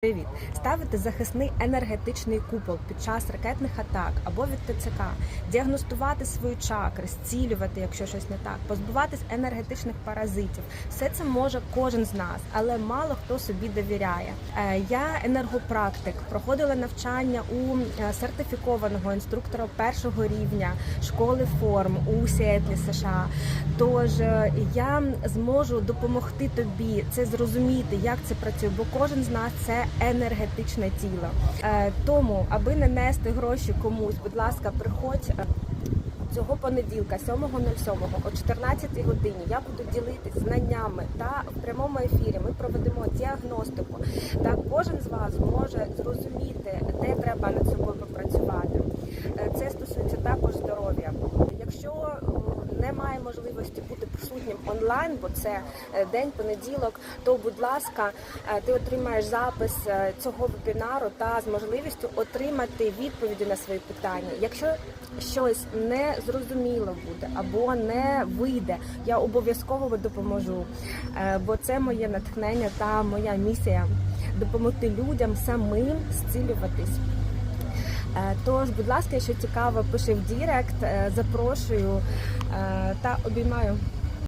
Привіт! Ставити захисний енергетичний купол під час ракетних атак або від ТЦК, діагностувати свої чакри, зцілювати, якщо щось не так, позбуватись енергетичних паразитів. Все це може кожен з нас, але мало хто собі довіряє. Е, Я енергопрактик, проходила навчання у е, сертифікованого інструктора першого рівня школи форм у Сіетлі, США. Тож е, я зможу допомогти тобі це зрозуміти, як це працює, бо кожен з нас це енергетичне тіло. Е, Тому, аби не нести гроші комусь, будь ласка, приходь. е, Цього понеділка, 7.07 о 14 годині, я буду ділитись знаннями та в прямому ефірі ми проведемо діагностику. Та кожен з вас зможе зрозуміти, де треба над собою попрацювати. Е, Це стосується е, немає можливості бути присутнім онлайн, бо це е, день понеділок, то будь ласка, е, ти отримаєш запис е, цього вебінару та з можливістю отримати відповіді на свої питання. Якщо щось не зрозуміло буде або не вийде, я обов'язково допоможу, бо це моє натхнення та моя місія допомогти людям самим зцілюватись. Е, Тож, будь ласка, якщо цікаво, пиши в Дірект, е, запрошую е, та обіймаю.